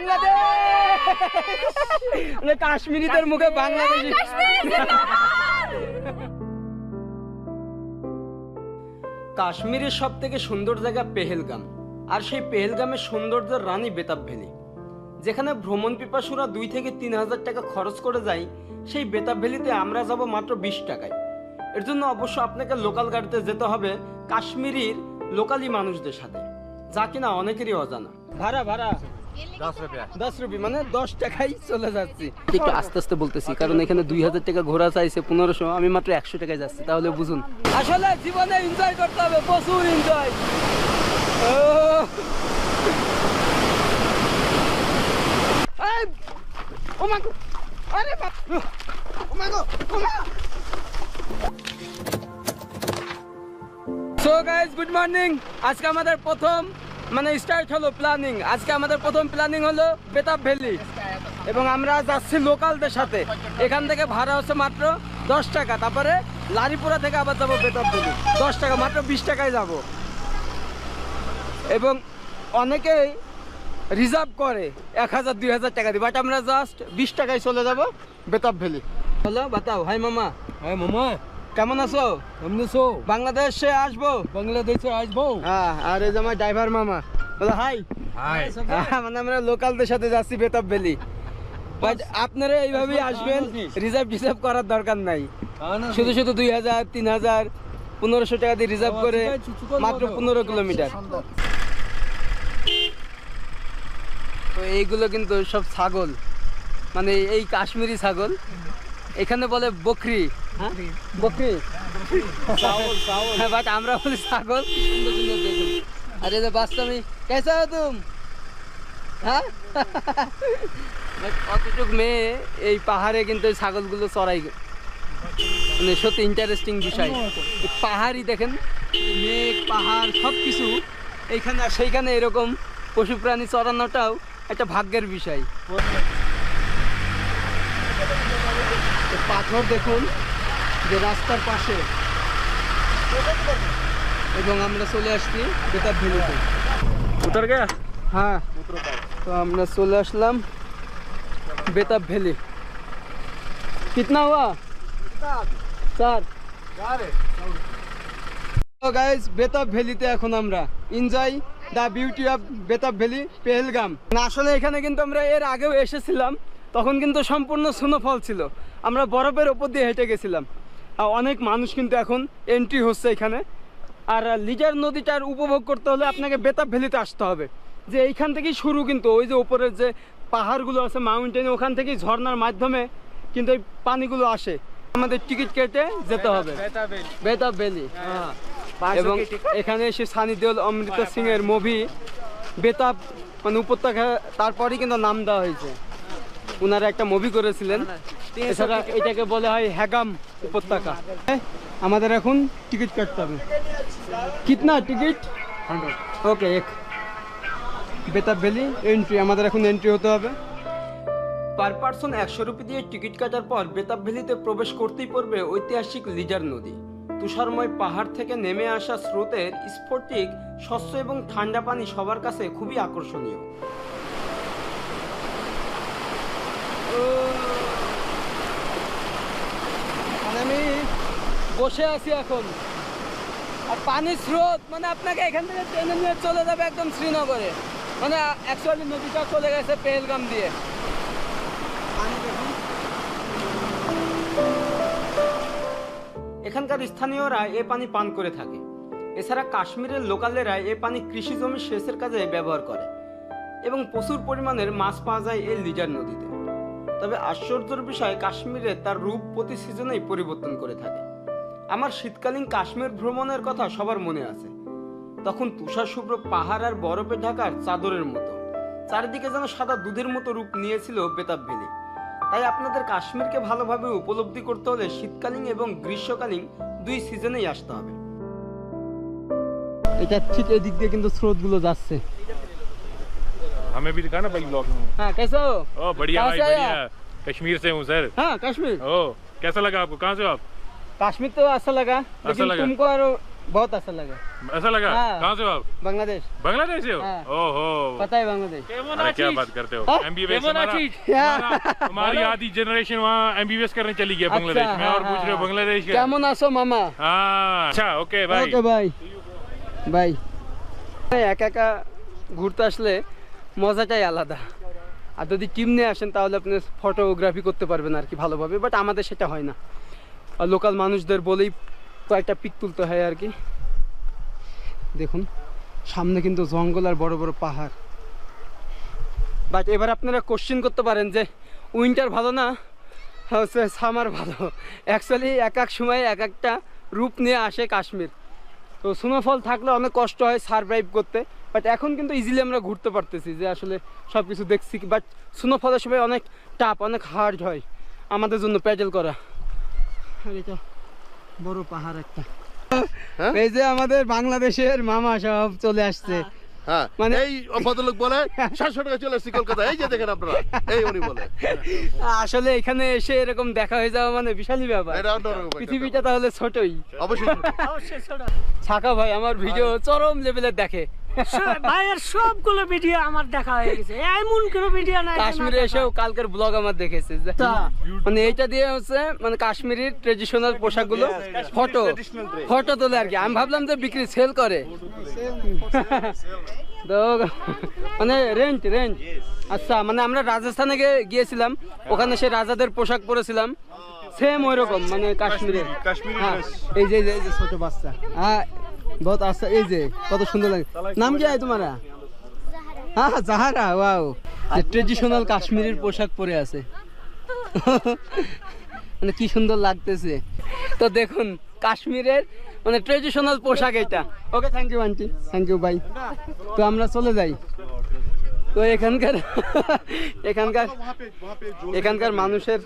বাংলাদেশ! মানে কাশ্মীরিদের মুখে বাংলাদেশ। কাশ্মীরের সব থেকে সুন্দর জায়গা পেহেলগাম। আর সেই পেহেলগামের সৌন্দর্যের রানী বেতাব ভ্যালি। যেখানে ভ্রমণ পিপাসুরা দুই থেকে তিন হাজার টাকা খরচ করে যায় সেই বেতাব ভ্যালিতে আমরা যাব মাত্র বিশ টাকায়। এর জন্য অবশ্য আপনাকে লোকাল গাড়িতে যেতে হবে কাশ্মীরির লোকালি মানুষদের সাথে যা কিনা অনেকেরই অজানা। ভাড়া ভাড়া। দশ রুপি মানে দশ টাকাই চলে যাচ্ছি একটু আস্তে আস্তে বলতেছি কারণ এখানে দুই হাজার টাকা ঘোরা চাইছে পনেরোশো আমি মাত্র একশো টাকায় যাচ্ছি তাহলে বুঝুন আসলে জীবনে এনজয় করতে হবে প্রচুর এনজয় ও মা গো! আরে বাপ! ও মা গো! ও মা! সো গাইজ গুড মর্নিং আজকে আমাদের প্রথম মানে স্টার্ট হলো প্ল্যানিং আজকে আমাদের প্রথম প্ল্যানিং হলো বেতাব ভ্যালি এবং আমরা যাচ্ছি লোকালদের সাথে। এখান থেকে ভাড়া হচ্ছে মাত্র দশ টাকা। তারপরে লারিপুরা থেকে আবার যাব বেতাব ভ্যালি দশ টাকা, মাত্র বিশ টাকায় যাব। এবং অনেকেই রিজার্ভ করে এক হাজার, দুই হাজার টাকা দিয়ে। বাট আমরা জাস্ট বিশ টাকায় চলে যাব বেতাব ভ্যালি হ্যালো, বাতাও। হাই মামা। হ্যাঁ মামা। কেমন আছো? কেমন আছো? বাংলাদেশে আসব। বাংলাদেশে আসব? হ্যাঁ আর এই যে আমার ড্রাইভার মামা। বলো হাই হ্যাঁ, মানে আমরা লোকালদের সাথে যাচ্ছি বেতাব ভ্যালি আপনারা এইভাবেই আসবেন রিজার্ভ টিজার্ভ করার দরকার নাই। শুধু শুধু দুই হাজার তিন হাজার পনেরোশো টাকা দিয়ে রিজার্ভ করে মাত্র পনেরো কিলোমিটার। তো এইগুলো কিন্তু সব ছাগল। মানে এই কাশ্মীরি ছাগল। এখানে বলে বকরি। এই মেয়ে এই পাহাড়ে কিন্তু ছাগলগুলো চড়াই মানে সত্যি ইন্টারেস্টিং বিষয়। পাহাড়ই দেখেন মেঘ পাহাড় সবকিছু এইখানে আর সেইখানে এরকম পশু প্রাণী চড়ানোটাও একটা ভাগ্যের বিষয়। পাথর দেখুন যে রাস্তার পাশে। এবং আমরা চলে আসছি বেতার ভেলুতে। হ্যাঁ তো আমরা চলে আসলাম বেতাব ভ্যালি কিতনা হওয়া স্যার বেতাব ভ্যালিতে এখন আমরা। Enjoy the beauty of Betaab valley Pahalgam. আসলে এখানে কিন্তু আমরা এর আগেও এসেছিলাম তখন কিন্তু সম্পূর্ণ সুনোফল ছিল। আমরা বরফের ওপর দিয়ে হেঁটে গেছিলাম। অনেক মানুষ কিন্তু এখন এন্ট্রি হচ্ছে এখানে। আর লিজার নদীটার উপভোগ করতে হলে আপনাকে বেতাব ভ্যালিতে আসতে হবে। যে এইখান থেকেই শুরু কিন্তু ওই যে উপরের যে পাহাড়গুলো আছে মাউন্টেন ওখান থেকেই ঝর্নার মাধ্যমে কিন্তু এই পানিগুলো আসে। আমাদের টিকিট কেটে যেতে হবে। বেতাব ভ্যালি। হ্যাঁ। এবং এখানে এসে সানি দেওল অমৃত সিং এর মুভি বেতাব মানে উপত্যকা তারপরেই কিন্তু নাম দেওয়া হয়েছে। ওনারা একটা মুভি করেছিলেন। এছাড়া এটাকে বলা হয় হ্যাগাম উপত্যকা। আমাদের এখন টিকিট কাটতে হবে। কিতনা টিকিট? ওকে এক। বেতাব ভ্যালি এন্ট্রি আমাদের এখন এন্ট্রি হতে হবে। পার পার্সন একশো রুপি দিয়ে টিকিট কাটার পর বেতাব ভ্যালিতে প্রবেশ করতেই পড়বে ঐতিহাসিক লিজার নদী। তুষারময় পাহাড় থেকে নেমে আসা স্রোতের স্ফটিক স্বচ্ছ এবং ঠান্ডা পানি সবার কাছে খুবই আকর্ষণীয়। মানে আমি বসে আছি এখন। আর পানির স্রোত মানে আপনাকে এখান থেকে টেনে নিয়ে চলে যাবে একদম শ্রীনগরে। মানে অ্যাকচুয়ালি নদীটা চলে গেছে পেহেলগাম দিয়ে। এখানকার স্থানীয়রা এ পানি পান করে থাকে। এছাড়া কাশ্মীরের লোকালেরা এ পানি কৃষি জমি সেচের কাজে ব্যবহার করে। এবং প্রচুর পরিমাণের মাছ পাওয়া যায় এই লিজার নদীতে। তবে আশ্চর্যের বিষয়, কাশ্মীরে তার রূপ প্রতি সিজনেই পরিবর্তন করে থাকে। আমার শীতকালীন কাশ্মীর ভ্রমণের কথা সবার মনে আছে। তখন তুষার শুভ্র পাহাড় আর বরফে ঢাকার চাদরের মতো। চারিদিকে যেন সাদা দুধের মতো রূপ নিয়েছিল বেতাব ভ্যালি। তাই আপনাদের কাশ্মীরকে ভালোভাবে উপলব্ধি করতে হলে শীতকালীন এবং গ্রীষ্মকালীন দুই সিজনেই আসতে হবে। এটা ঠিক এদিক দিয়ে কিন্তু স্রোতগুলো যাচ্ছে। हमें भी दिखा ना भाई ब्लॉग में হ্যাঁ কেসো ओ बढ़िया कहाँ भाई से आया? बढ़िया कश्मीर से हूँ सर हाँ कश्मीर ओ कैसा लगा आपको कहाँ से हो आप कश्मीर तो अच्छा लगा लेकिन लगा? तुमको और बहुत अच्छा लगा ऐसा लगा हाँ। कहाँ से हो आप बांग्लादेश बांग्लादेश से हो हाँ। ओहो पता है बांग्लादेश अरे क्या बात करते हो हाँ? एमबीबीएस केमन आशीष? हमारी आधी जनरेशन वहाँ एमबीबीएस करने चली गई है बांग्लादेश अच्छा, में और हाँ, पूछ रहे हो हाँ। बांग्लादेश का কেমন আছো মামা हाँ अच्छा ओके बाय ওকে ভাই ভাই একা একা ঘুরতে আসলে মজাটাই আলাদা। আর যদি টিম নিয়ে আসেন, তাহলে আপনি ফটোগ্রাফি করতে পারবেন আর কি ভালোভাবে বাট আমাদের সেটা হয় না। আর লোকাল মানুষদের বলেই কয়েকটা পিক তুলতে হয় আর কি। দেখুন, সামনে কিন্তু জঙ্গল আর বড় বড় পাহাড়। বাট এবার আপনারা কোশ্চেন করতে পারেন যে উইন্টার ভালো না? হচ্ছে সামার ভালো। অ্যাকচুয়ালি এক এক সময় এক একটা রূপ নিয়ে আসে কাশ্মীর। তো স্নোফল থাকলে অনেক কষ্ট হয় সারভাইভ করতে। বাট এখন কিন্তু ইজিলি আমরা ঘুরতে পারতেছি যে আসলে সব কিছু দেখছি। বাট স্নোফলের সময় অনেক টাপ অনেক হার্ড হয় আমাদের জন্য প্যাডেল করা। এটা বড় পাহাড় একটা। এই যে আমাদের বাংলাদেশের মামা সব চলে আসছে। হ্যাঁ মানে- এই ভদ্রলোক বলে সাতশো টাকা চলে এসেছি কলকাতা এই যে দেখেন আপনারা এই উনি বলে। আসলে এখানে এসে এরকম দেখা হয়ে যাওয়া মানে বিশালই ব্যাপার। পৃথিবীটা তাহলে ছোটই। অবশ্যই ছাকা ভাই আমার ভিডিও চরম লেভেলের দেখে। ভাইয়ের সবগুলো ভিডিও আমার দেখা হয়ে গেছে। এমন কোনো ভিডিও নাই কাশ্মীরে। এসেও কালকের ব্লগ আমার দেখেছে। যে- মানে এইটা দিয়ে হচ্ছে মানে কাশ্মীরি ট্রেডিশনাল পোশাকগুলো ফটো ফটো তোলে আর কি। আমি ভাবলাম যে বিক্রি সেল করে। তো মানে রেন্ট রেন্ট আচ্ছা মানে আমরা রাজস্থানে গিয়েছিলাম। ওখানে সে রাজাদের পোশাক পরেছিলাম। সেম ওই রকম মানে কাশ্মীরে হ্যাঁ, এই যে এই যে ছোট বাচ্চা। হ্যাঁ বহুত আচ্ছা এই যে, কত সুন্দর লাগে। নাম কি হয় তোমারা? হ্যাঁ জাহারা, ওয়াও। যে ট্রেডিশনাল কাশ্মীরের পোশাক পরে আছে। মানে কি সুন্দর লাগতেছে। তো দেখুন, কাশ্মীরের মানে ট্রেডিশনাল পোশাক এটা। Okay thank you aunty thank you bye তো আমরা চলে যাই। তো এখানকার এখানকার এখানকার মানুষের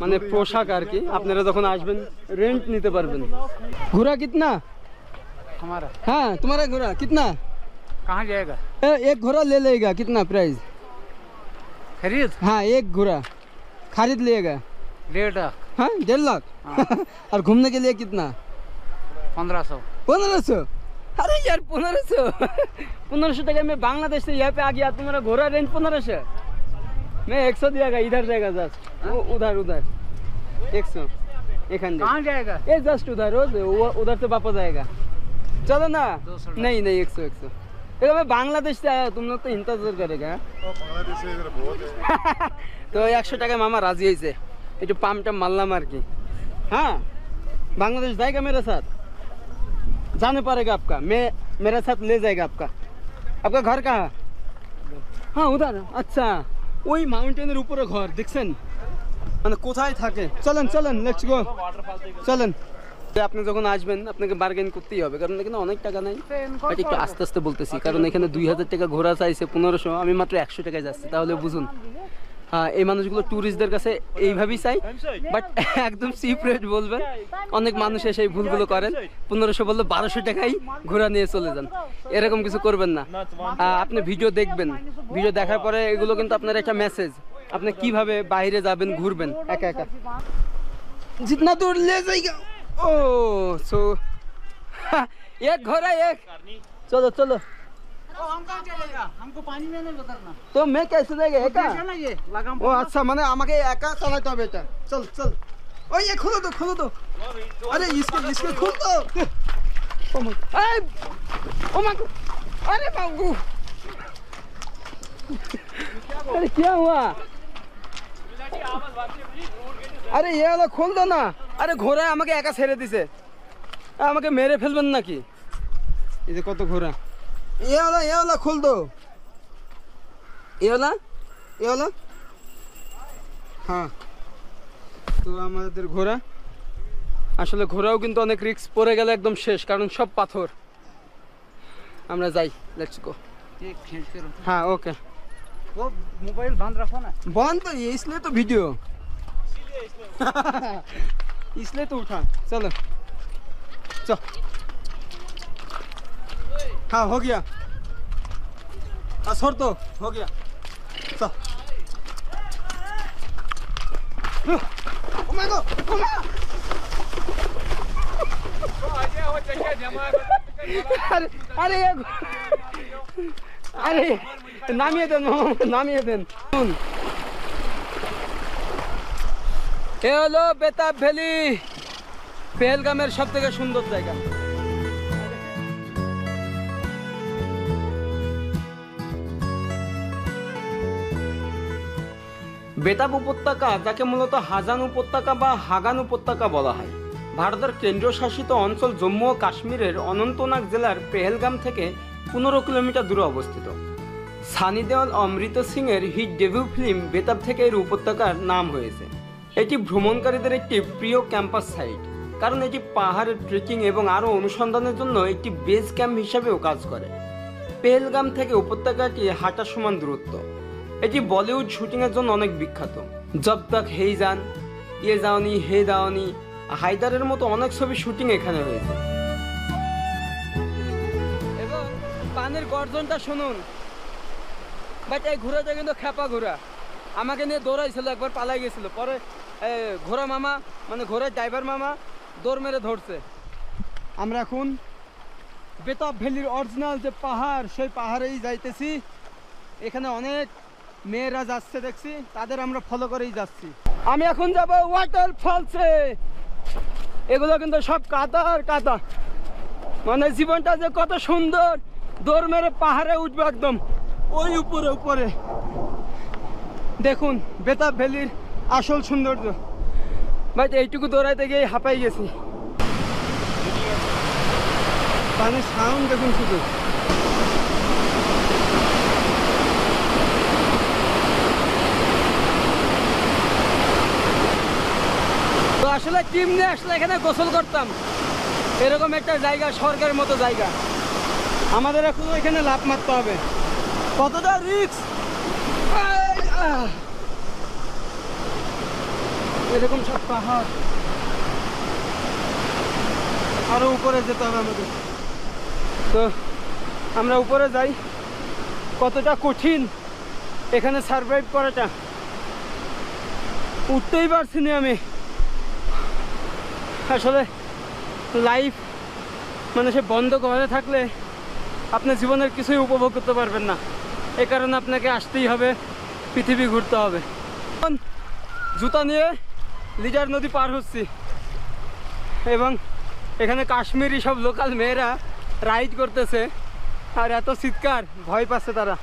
মানে পোশাক আর কি। আপনারা যখন আসবেন রেন্ট নিতে পারবেন। ঘোরা কিতনা? हमारा। हाँ तुम्हारा घोड़ा कितना? कहाँ जाएगा? ए, एक घोड़ा ले लेगा कितना प्राइस खरीद? हाँ एक घोड़ा। खरीद लेगा। डेढ़ लाख। हाँ डेढ़ लाख? हाँ। और घूमने के लिए कितना? पंद्रह सौ। पंद्रह सौ? अरे यार पंद्रह सौ? पंद्रह सौ टका में बांग्लादेश से यहाँ पे आ गया तुम्हारा घोड़ा रेंज पंद्रह सौ? मैं एक सौ दिया इधर जाएगा जस्ट उधर उधर। एक सौ। एक जाएगा? ये जस्ट उधर उधर से वापस आएगा। चलो ना दो सौ नहीं नहीं एक सौ एक सौ देखो मैं बांग्लादेश से आया तुम लोग तो इंतजार करेगा তো একশো টাকায় মামা রাজি হয়েছে একটু পাম্পটা মারলাম আর কি हाँ बांग्लादेश जाएगा मेरे साथ जाने पड़ेगा आपका मैं मेरे साथ ले जाएगा आपका आपका घर कहाँ হ্যাঁ উদার আচ্ছা ওই মাউন্টেনের উপরে ঘর দেখছেন মানে কোথায় থাকে চলেন চলেন লেটস গো চলেন আপনি যখন আসবেন আপনাকে বার্গেন করতেই হবে। কারণ এখানে অনেক টাকা নাই। বাট একটু আস্তে আস্তে বলতেছি কারণ এখানে দুই হাজার টাকা ঘোরা চাইছে পনেরোশো আমি মাত্র একশো টাকায় যাচ্ছি। তাহলে বুঝুন হ্যাঁ এই মানুষগুলো ট্যুরিস্টদের কাছে এইভাবেই চাই বাট একদম চিপ রেট বলবেন অনেক মানুষ এসে এই ভুলগুলো করেন। পনেরোশো বললে বারোশো টাকাই ঘোরা নিয়ে চলে যান। এরকম কিছু করবেন না। হ্যাঁ, আপনি ভিডিও দেখবেন। ভিডিও দেখার পরে এগুলো কিন্তু আপনার একটা মেসেজ আপনি কীভাবে বাইরে যাবেন ঘুরবেন একা একা। জিতনা দৌড়লে যাই ओ सो एक घोड़ा एक चलो चलो हमको पानी में नहीं उतरना তো মে कैसे देगा एका चला ये लगाम ও আচ্ছা মানে আমাকে একা চালাতে হবে এটা চল চল ওই এ খুলো তো খুলো তো আরে इसको इसको खोल दो ओ माय এই ও মা अरे बाबू अरे क्या हुआ আরে ইয়ে হলো খুল দো না। আরে ঘোড়ায় আমাকে একা ছেড়ে দিছে। আমাকে মেরে ফেলবেন নাকি? এই যে কত ঘোড়া। ইয়ে হলো ইয়ে হলো খুল দো ইয়ে হলো। ইয়ে হ্যাঁ। তো আমাদের ঘোড়া। আসলে ঘোড়াও কিন্তু অনেক রিক্স পড়ে গেলে একদম শেষ কারণ সব পাথর। আমরা যাই লেটস গো হ্যাঁ ওকে वो मोबाइल बंद रखो ना। बंद? तो ये इसलिए तो वीडियो। इसलिए तो उठा। चलो। चल। हाँ हो गया। हाँ छोड़ दो हो गया। चल। my God! Oh my God! আরে, নামিয়ে দেন নামিয়ে দেন। এ হলো বেতাব ভ্যালি, পেহেলগামের সব থেকে সুন্দর জায়গা। বেতাব উপত্যকা, যাকে মূলত হাজান উপত্যকা বা হাগান উপত্যকা বলা হয়, ভারতের কেন্দ্রীয় শাসিত অঞ্চল জম্মু ও কাশ্মীরের অনন্তনাগ জেলার পেহেলগাম থেকে পনেরো কিলোমিটার দূরে অবস্থিত। সানি দেওয়াল অমৃত সিং এর হিট ডেভিউ ফিল্ম বেতাব থেকে এর উপত্যকার নাম হয়েছে। এটি ভ্রমণকারীদের একটি প্রিয় ক্যাম্পাস সাইট, কারণ এটি পাহাড়ের ট্রেকিং এবং আরও অনুসন্ধানের জন্য একটি বেস ক্যাম্প হিসাবেও কাজ করে। পেহেলগাম থেকে উপত্যকাটি হাঁটার সমান দূরত্ব। এটি বলিউড শুটিংয়ের জন্য অনেক বিখ্যাত। জব তক হেই যান ইয়ে যাওনি, হে দাওনি, হায়দারের মতো অনেক ছবি শুটিং এখানে হয়েছে। পানির গর্জনটা শুনুন। বাট এই ঘোড়াটা কিন্তু খেপা ঘোড়া। আমাকে নিয়ে দৌড়াইছিল, একবার পালাই গেছিল। পরে ঘোড়া মামা মানে ঘোড়ার ড্রাইভার মামা দৌড় মেরে ধরছে। আমরা এখন বেতাব ভ্যালির অরিজিনাল যে পাহাড়, সেই পাহাড়েই যাইতেছি। এখানে অনেক মেয়েরা যাচ্ছে, দেখছি। তাদের আমরা ফলো করেই যাচ্ছি। আমি এখন যাব ওয়াটার ফলসে এগুলো কিন্তু সব কাদা আর কাদা। মানে জীবনটা যে কত সুন্দর। দৌড় মেরে পাহাড়ে উঠবে একদম। ওই উপরে উপরে। দেখুন বেতাব ভ্যালির আসল সৌন্দর্য। বাট এইটুকু দৌড়াইতে গিয়ে হাঁপাই গেছি। পানির সাউন্ড দেখুন শুধু। তো আসলে টিম নিয়ে আসলে এখানে গোসল করতাম। এরকম একটা জায়গা সরকারের মতো জায়গা। আমাদের এখন এখানে লাভ মারতে হবে কতটা রিক্স এরকম সব পাহাড়। আরও উপরে যেতে হবে আমাদের। তো আমরা উপরে যাই। কতটা কঠিন এখানে সার্ভাইভ করাটা। উঠতেই পারছি না আমি। আসলে লাইফ মানে সে বন্ধ ঘরে থাকলে আপনার জীবনের কিছুই উপভোগ করতে পারবেন না। এ কারণে আপনাকে আসতেই হবে, পৃথিবী ঘুরতে হবে। জুতা নিয়ে লিডার নদী পার হচ্ছি এবং এখানে কাশ্মীরি সব লোকাল মেয়েরা রাইড করতেছে আর এত চিৎকার, ভয় পাচ্ছে তারা।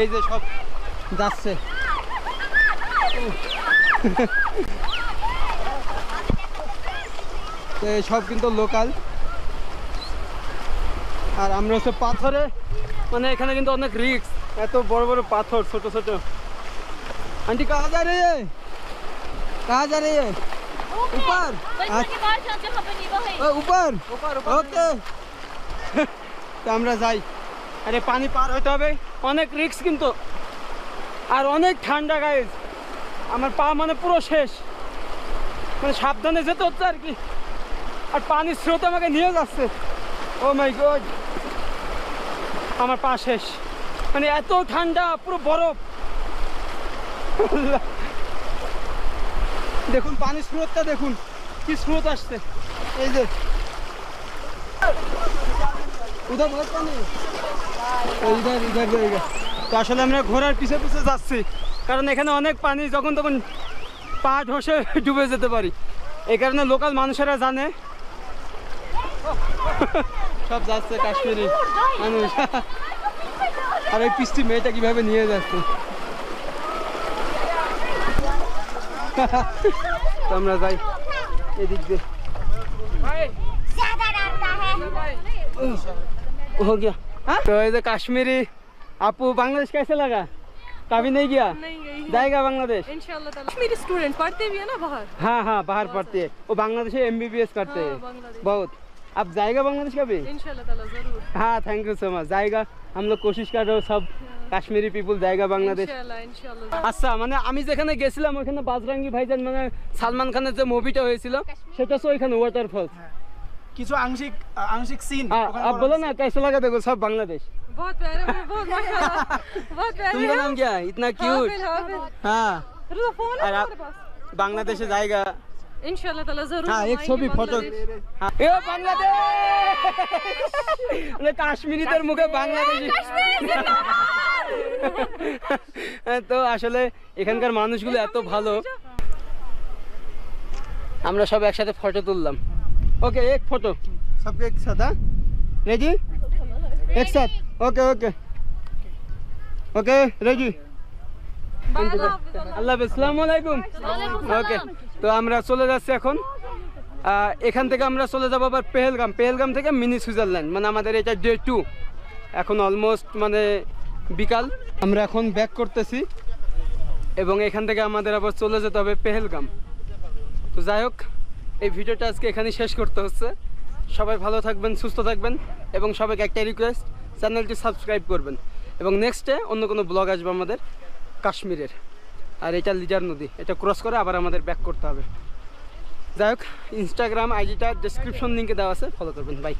এই যে সব যাচ্ছে। সব কিন্তু লোকাল। আর আমরা হচ্ছে পাথরে মানে এখানে কিন্তু অনেক রিক্স এত বড় বড় পাথর ছোট ছোট। আন্টি কাজ যা রে? কাজ যা রে? উপর। উপর। ওকে। তো আমরা যাই। আরে পানি পার হতে হবে। অনেক রিক্স কিন্তু। আর অনেক ঠান্ডা গাইজ আমার পা মানে পুরো শেষ। মানে সাবধানে যেতে হচ্ছে আর কি। আর পানির স্রোত আমাকে নিয়ে যাচ্ছে। ও মাই গড আমার পা শেষ। মানে এত ঠান্ডা, পুরো বরফ। দেখুন, পানির স্রোতটা দেখুন, কি স্রোত আসছে। এই যে। তো আসলে আমরা ঘোড়ার পিছে পিছে যাচ্ছি। কারণ এখানে অনেক পানি, যখন তখন পা ধসে ডুবে যেতে পারি। এই কারণে লোকাল মানুষেরা জানে সব যাচ্ছে কাশ্মীরি মানুষ আর ওই পিস্তি মেয়েটা কিভাবে নিয়ে যাচ্ছে তো আমরা যাই এদিক দিয়ে ज्यादा डरता है हो गया तो ऐसे कश्मीरी आपको बांग्लादेश कैसे लगा कभी नहीं गया नहीं गई जाएगा बांग्लादेश इंशाल्लाह ताला मेरी स्टूडेंट पढ़ते भी है ना बाहर हाँ हाँ बाहर पढ़ते हैं वो Bangladesh M B B S करते हाँ, हैं बांग्लादेश। बहुत अब जाएगा बांग्लादेश कभी इंशाल्लाह ताला जरूर हाँ थैंक यू सो मच जाएगा हम लोग कोशिश कर रहे हो सब কাশ্মীরি পিপুল জায়গা বাংলাদেশ इंशाल्लाह इंशाल्लाह আচ্ছা মানে আমি যেখানে গেছিলাম ওখানে বাজরাঙ্গি ভাইজান মানে সালমান খানের যে মুভিটা হয়েছিল সেটা তো ওইখানে ওয়াটারফলস কিছু আংশিক আংশিক সিন आप बोलो ना कैसे लगा देखो सब बांग्लादेश बहुत प्यारे बहुत माशाल्लाह बहुत प्यारे तुमका नाम क्या है? इतना क्यूट हाफिज हाफिज हाँ रुको फोन है और तुम्हारे आप पास बांग्लादेशे जाएगा इंशाल्लाह ताला जरूर हाँ हम एक आएंगे ছবি ফটো बांग्लादेश। এ বাংলাদেশ মানে কাশ্মীরিদের মুখে বাংলাদেশি তো আসলে এখানকার মানুষগুলো এত ভালো আমরা সব একসাথে ফটো তুললাম ওকে এক ফটো সবকে এক সাথ রেডি এক সাথ ওকে ওকে ওকে রেডি আল্লাহ হাফেজ আসসালামু আলাইকুম ওকে তো আমরা চলে যাচ্ছি এখন এখান থেকে আমরা চলে যাব আবার পেহেলগাম। পেহেলগাম থেকে মিনি সুইজারল্যান্ড মানে আমাদের এটা ডে টু। এখন অলমোস্ট মানে বিকাল। আমরা এখন ব্যাক করতেছি এবং এখান থেকে আমাদের আবার চলে যেতে হবে পেহেলগাম। তো যাই হোক, এই ভিডিওটা আজকে এখানেই শেষ করতে হচ্ছে। সবাই ভালো থাকবেন, সুস্থ থাকবেন এবং সবাইকে একটা রিকোয়েস্ট চ্যানেলটি সাবস্ক্রাইব করবেন। এবং নেক্সটে অন্য কোনো ব্লগ আসবে আমাদের কাশ্মীরের। আর এটা লিজার নদী। এটা ক্রস করে আবার আমাদের ব্যাক করতে হবে। যাই হোক ইনস্টাগ্রাম আইডিটা ডিসক্রিপশন লিঙ্কে দেওয়া আছে। ফলো করবেন। বাই